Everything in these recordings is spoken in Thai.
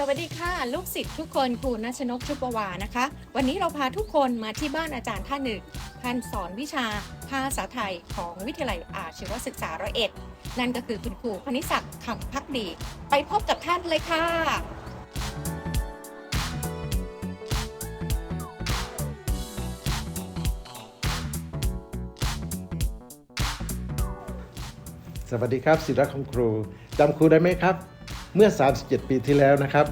สวัสดีค่ะ ลูกศิษย์ทุกคนครูนัชนกชุปวานะคะ วันนี้เราพาทุกคนมาที่บ้านอาจารย์ท่านหนึ่งท่านสอนวิชาภาษาไทยของวิทยาลัยอาชีวศึกษาร้อยเอ็ดนั่นก็คือคุณครูพนิศักดิ์คำพักดี ไปพบกับท่านเลยค่ะ สวัสดีครับศิลป์ของครูจำครูได้ไหมครับ เมื่อ 37 ปีที่แล้วนะครับ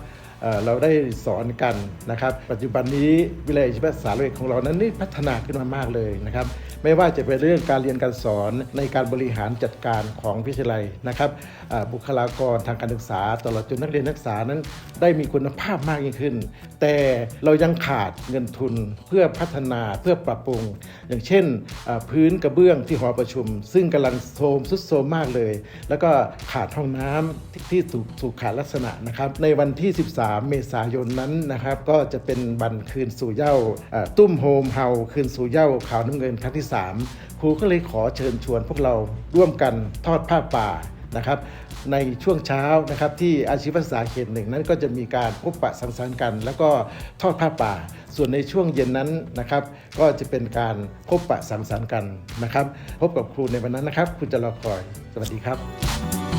เราได้สอนกันนะครับ ปัจจุบันนี้วิทยาลัยชีวศึกษาโลกของเรานั้นนี่พัฒนาขึ้นมามากเลยนะครับ ไม่ว่าจะเป็นเรื่องการเรียนการสอนในการบริหารจัดการของวิทยาลัยนะครับบุคลากรทางการศึกษาตลอดจนนักเรียนนักศึกษานั้นได้มีคุณภาพมากยิ่งขึ้น แต่เรายังขาดเงินทุนเพื่อพัฒนาเพื่อปรับปรุง อย่างเช่น พื้นกระเบื้องที่หอประชุม ซึ่งกำลังโทมสุดโทมมากเลย แล้วก็ขาดห้องน้ำที่ที่ถูกถูกขาดลักษณะนะครับในวันที่ 13 3 เมษายนนั้นนะครับก็จะเป็นวันคืนสู่เย้าอ่าตุ้มโฮมเฮาคืนสู่เย้าขาวน้ำเงินครั้งที่ 3 ครูก็เลยขอเชิญชวนพวกเราร่วมกันทอดผ้าป่านะครับในช่วงเช้านะครับที่อาชีวศึกษาเขตหนึ่งนั้นก็จะมีการพบปะสังสรรค์กัน แล้วก็ทอดผ้าป่า ส่วนในช่วงเย็นนั้นนะครับ ก็จะเป็นการพบปะสังสรรค์กันนะครับ พบกับครูในวันนั้นนะครับ คุณจะรอคอย สวัสดีครับ